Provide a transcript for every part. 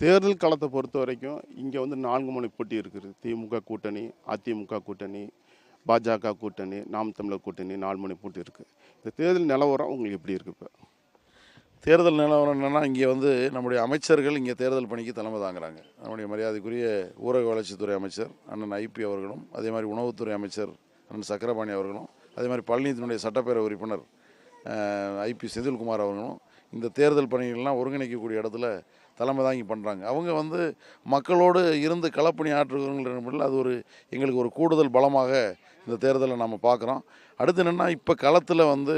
தேர்தல் களத்தை பொறுத்த வரைக்கும் இங்கே வந்து நான்கு மணி போட்டி இருக்குது. திமுக கூட்டணி அதிமுக கூட்டணி பாஜக கூட்டணி நாம் தமிழர் கூட்டணி நாலு மணி போட்டி இருக்குது இந்த தேர்தல் நிலவரம் உங்களுக்கு எப்படி இருக்குது இப்போ? தேர்தல் நிலவரம் என்னென்னா இங்கே வந்து நம்முடைய அமைச்சர்கள் இங்கே தேர்தல் பணிக்கு தலைமை தாங்குறாங்க. நம்முடைய மரியாதைக்குரிய ஊரக வளர்ச்சித்துறை அமைச்சர் அண்ணன் ஐபி அவர்களும் அதே மாதிரி உணவுத்துறை அமைச்சர் அண்ணன் சக்கரபாணி அவர்களும் அதே மாதிரி பழனியத்தினுடைய சட்டப்பேரவை உறுப்பினர் ஐபி செந்தில்குமார் அவர்களும் இந்த தேர்தல் பணிகள்லாம் ஒருங்கிணைக்கக்கூடிய இடத்துல தலைமை தாங்கி பண்ணுறாங்க அவங்க வந்து மக்களோடு இருந்து களப்பணி ஆற்றுகிறவங்க அது ஒரு எங்களுக்கு ஒரு கூடுதல் பலமாக இந்த தேர்தலை நம்ம பார்க்குறோம். அடுத்து என்னென்னா இப்போ களத்தில் வந்து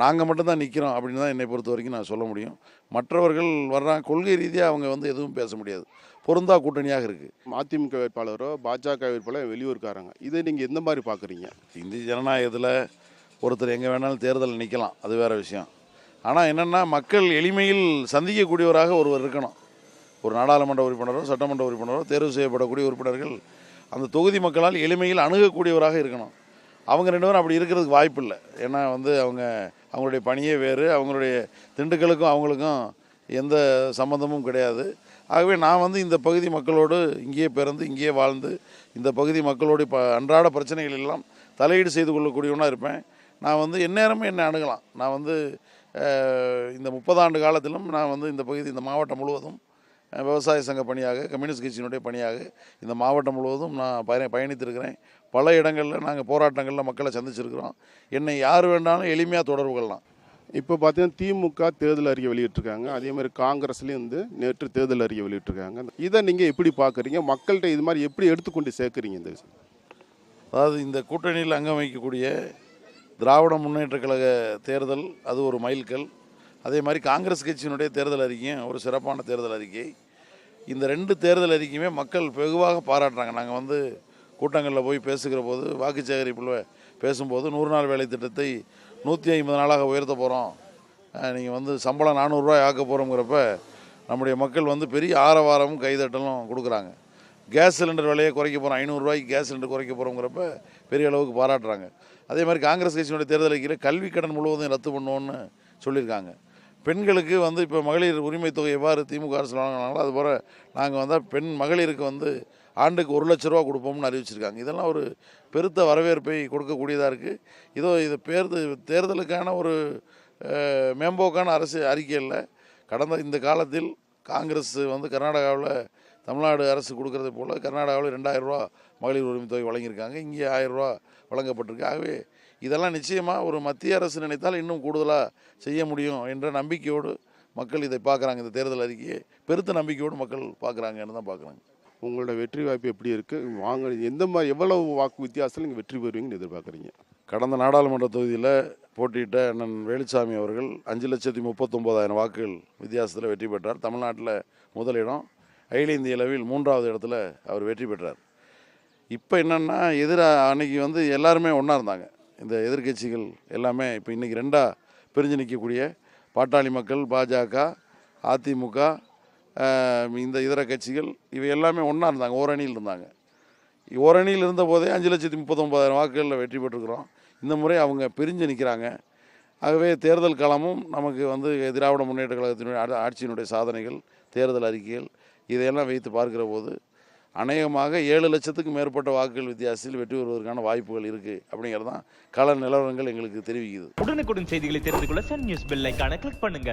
நாங்கள் மட்டும்தான் நிற்கிறோம் அப்படின்னு தான் என்னை பொறுத்த வரைக்கும் நான் சொல்ல முடியும். மற்றவர்கள் வர்றாங்க கொள்கை ரீதியாக அவங்க வந்து எதுவும் பேச முடியாது. பொருந்தா கூட்டணியாக இருக்குது அதிமுக வேட்பாளரோ பாஜக வேட்பாளரோ வெளியூர்காரங்க இதை நீங்கள் எந்த மாதிரி பார்க்குறீங்க? இந்திய ஜனநாயகத்தில் ஒருத்தர் எங்கே வேணாலும் தேர்தலில் நிற்கலாம் அது வேறு விஷயம். ஆனால் என்னென்னா மக்கள் எளிமையில் சந்திக்கக்கூடியவராக ஒருவர் இருக்கணும். ஒரு நாடாளுமன்ற உறுப்பினரோ சட்டமன்ற உறுப்பினரோ தேர்வு செய்யப்படக்கூடிய உறுப்பினர்கள் அந்த தொகுதி மக்களால் எளிமையில் அணுகக்கூடியவராக இருக்கணும். அவங்க ரெண்டு பேரும் அப்படி இருக்கிறதுக்கு வாய்ப்பு இல்லை. ஏன்னா வந்து அவங்க அவங்களுடைய பணியே வேறு அவங்களுடைய திண்டுக்கலுக்கும் அவங்களுக்கும் எந்த சம்மந்தமும் கிடையாது. ஆகவே நான் வந்து இந்த பகுதி மக்களோடு இங்கேயே பிறந்து இங்கேயே வாழ்ந்து இந்த பகுதி மக்களோடு ப அன்றாட பிரச்சனைகள் எல்லாம் தலையீடு செய்து கொள்ளக்கூடியவனாக இருப்பேன். நான் வந்து எந்நேரமும் என்னை அணுகலாம். நான் வந்து இந்த முப்பதாண்டு காலத்திலும் நான் வந்து இந்த பகுதி இந்த மாவட்டம் முழுவதும் விவசாய சங்க பணியாக கம்யூனிஸ்ட் கட்சியினுடைய பணியாக இந்த மாவட்டம் முழுவதும் நான் பயண பயணித்திருக்கிறேன். பல இடங்களில் நாங்கள் போராட்டங்களில் மக்களை சந்திச்சிருக்கிறோம். என்னை யார் வேண்டாலும் எளிமையாக தொடர்பு கொள்ளலாம் இப்போ பார்த்தீங்கன்னா திமுக தேர்தல் அறிக்கை வெளியிட்டிருக்காங்க. அதே மாதிரி காங்கிரஸ்லேயும் வந்து நேற்று தேர்தல் அறிக்கை வெளியிட்டிருக்காங்க. இதை நீங்கள் எப்படி பார்க்குறீங்க மக்கள்கிட்ட இது மாதிரி எப்படி எடுத்துக்கொண்டு சேர்க்குறீங்க இந்த விஷயம்? அதாவது இந்த கூட்டணியில் அங்கம் வகிக்கக்கூடிய திராவிட முன்னேற்ற கழக தேர்தல் அது ஒரு மைல்கல். அதே மாதிரி காங்கிரஸ் கட்சியினுடைய தேர்தல் அறிக்கையும் ஒரு சிறப்பான தேர்தல் அறிக்கை. இந்த ரெண்டு தேர்தல் அறிக்கையுமே மக்கள் வெகுவாக பாராட்டுறாங்க. நாங்கள் வந்து கூட்டங்களில் போய் பேசுகிற போது வாக்கு சேகரிப்பில் பேசும்போது நூறு நாள் வேலை திட்டத்தை நூற்றி ஐம்பது நாளாக உயர்த்த போகிறோம் நீங்கள் வந்து சம்பளம் நானூறுரூவா ஆக்க போகிறோங்கிறப்ப நம்முடைய மக்கள் வந்து பெரிய ஆரவாரமும் கைதட்டலும் கொடுக்குறாங்க. கேஸ் சிலிண்டர் விலையை குறைக்க போகிறோம் ஐநூறுரூவாய்க்கு கேஸ் சிலிண்டர் குறைக்க போகிறோங்கிறப்ப பெரிய அளவுக்கு பாராட்டுறாங்க. அதே மாதிரி காங்கிரஸ் கட்சியினுடைய தேர்தல் அறிக்கையில் கல்வி கடன் முழுவதும் ரத்து பண்ணுவோன்னு சொல்லியிருக்காங்க. பெண்களுக்கு வந்து இப்போ மகளிர் உரிமை தொகை எவ்வாறு திமுக அரசு வழங்கினாங்களோ அதுபோல் நாங்கள் வந்தால் பெண் மகளிருக்கு வந்து ஆண்டுக்கு ஒரு லட்ச ரூபா கொடுப்போம்னு அறிவிச்சிருக்காங்க. இதெல்லாம் ஒரு பெருத்த வரவேற்பை கொடுக்கக்கூடியதாக இருக்குது இதோ இது பேர்து தேர்தலுக்கான ஒரு மேம்போக்கான அரசு அறிக்கை இல்லை கடந்த இந்த காலத்தில் காங்கிரஸ் வந்து கர்நாடகாவில் தமிழ்நாடு அரசு கொடுக்கறது போல் கர்நாடகாவில் ரெண்டாயிரம் ரூபா மகளிர் உரிமை தொகை வழங்கியிருக்காங்க. இங்கே ஆயிரம் ரூபா வழங்கப்பட்டிருக்கு. ஆகவே இதெல்லாம் நிச்சயமாக ஒரு மத்திய அரசு நினைத்தால் இன்னும் கூடுதலாக செய்ய முடியும் என்ற நம்பிக்கையோடு மக்கள் இதை பார்க்குறாங்க. இந்த தேர்தல் அறிக்கையை பெருத்த நம்பிக்கையோடு மக்கள் பார்க்குறாங்கன்னு தான் பார்க்குறாங்க. உங்களோட வெற்றி வாய்ப்பு எப்படி இருக்குது வாங்க எந்த மாதிரி எவ்வளவு வாக்கு வித்தியாசத்தில் நீங்கள் வெற்றி பெறுவீங்கன்னு எதிர்பார்க்குறீங்க? கடந்த நாடாளுமன்ற தொகுதியில் போட்டியிட்ட அண்ணன் வேலுச்சாமி அவர்கள் அஞ்சு லட்சத்தி முப்பத்தொம்போதாயிரம் வாக்குகள் வித்தியாசத்தில் வெற்றி பெற்றார். தமிழ்நாட்டில் முதலிடம் அகில இந்திய அளவில் மூன்றாவது இடத்துல அவர் வெற்றி பெற்றார். இப்போ என்னென்னா எதிராக அன்னைக்கு வந்து எல்லாருமே ஒன்றா இருந்தாங்க. இந்த எதிர்க்கட்சிகள் எல்லாமே இப்போ இன்றைக்கி ரெண்டாக பிரிஞ்சு நிற்கக்கூடிய பாட்டாளி மக்கள் பாஜக அதிமுக இந்த இதர கட்சிகள் இவை எல்லாமே ஒன்றா இருந்தாங்க ஓரணியில் இருந்தாங்க. ஓரணியில் இருந்த போதே அஞ்சு லட்சத்தி முப்பத்தொம்பதாயிரம் வாக்குகளில் வெற்றி பெற்றுக்கிறோம் இந்த முறை அவங்க பிரிஞ்சு நிற்கிறாங்க ஆகவே தேர்தல் காலமும் நமக்கு வந்து திராவிட முன்னேற்ற கழகத்தினுடைய ஆட்சியினுடைய சாதனைகள் தேர்தல் அறிக்கைகள் இதையெல்லாம் வைத்து பார்க்கிற போது அநேகமாக ஏழு லட்சத்துக்கு மேற்பட்ட வாக்குகள் வித்தியாசத்தில் வெற்றி பெறுவதற்கான வாய்ப்புகள் இருக்குது அப்படிங்கிறது தான் கள நிலவரங்கள் எங்களுக்கு தெரிவிக்குது. உடனுக்குடன் செய்திகளை தெரிந்து கொள்ள சன் நியூஸ் பெல் ஐகானை கிளிக் பண்ணுங்க.